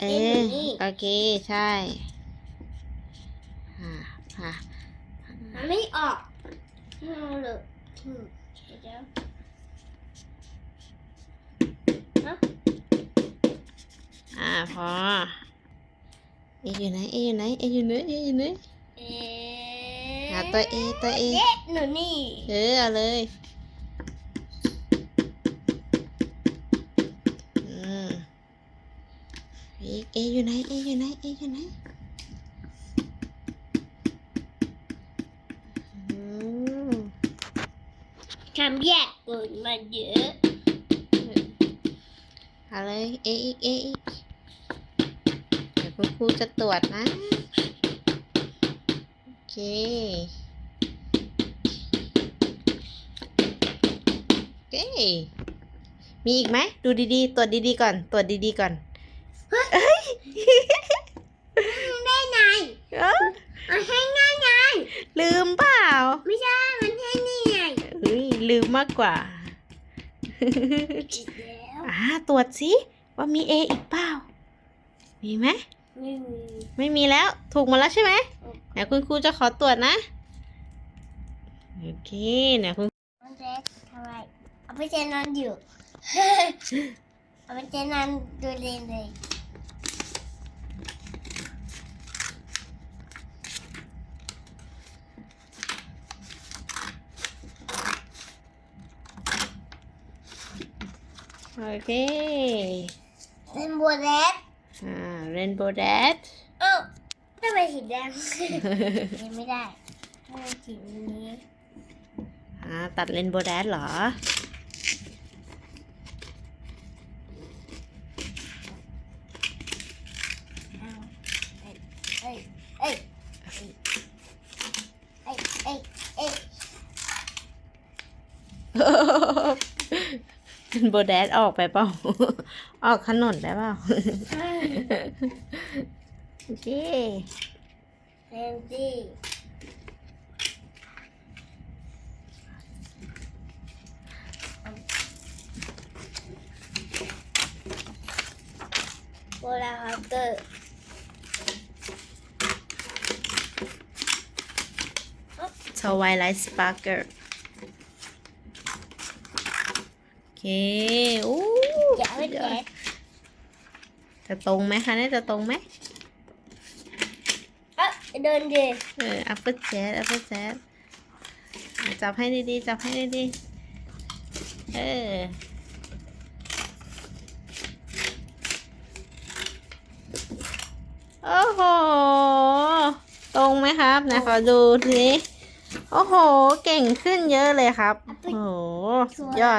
เอเอ๊ะออยู่นี่โอเคใช่อ่าอ่ามันไม่ออกเอาเลยอืมเดี๋ยวอ่าพอเออยู่ไหนเออยู่ไหนเออยู่ไหนเออยู่ไหนเอ๊ะหาตัวเอตัวเอเอ๊ะหนูนี่เออเอาเลย อีกเออยู่ไหนเออยู่ไหนเออยู่ไหนอืมทำแยกเกินมาเยอะเอาเลยเออีกเออีกเดี๋ยวคุณครูจะตรวจนะ โอเคโอเคมีอีกไหม ดูดีๆ ตรวจดีๆก่อน ตรวจดีๆก่อน ได้ไงเอ้ามันให้ง่ายไงลืมเปล่าไม่ใช่ มันให้นี่ไงเฮ้ยลืมมากกว่าผิดแล้วอ่าตรวจสิว่ามี A อีกเปล่า มีไหม ไม่มีไม่มีแล้วถูกหมดแล้วใช่ไหมเดี๋ยวคุณครูจะขอตรวจนะ โอเคเดี๋ยวคุณมันเล็กทำไมเอาไปเจนอนอยู่ เอาไปเจนอนดูเรียนเลย โอเคเป็นบัวเล็กอ่า rainbow dash เอ้าทำไมสีแดงเรียนไม่ได้ทำไมสีนี้อ่าตัด rainbow dash เหรอเอาเอ้ยเอ้ยเอ้ยเอ้ย เอ้ย rainbow dash ออกไปเปล่า ออกถนนได้เปล่าเอ้ยโอเคเรียนดีโบราณฮักเกอร์ twilight sparkle โอ เคอู้อย่าให้แก๊สจะตรงไหมคะเนี่ยจะตรงไหมเอ้ยเดินดิเออ upper chat upper chat อะจับให้ดีๆจับให้ดีๆเออโอ้โห ตรงไหมครับไหนขอดูทีโอ้โห เก่งขึ้นเยอะเลยครับ โอ้โหสุดยอด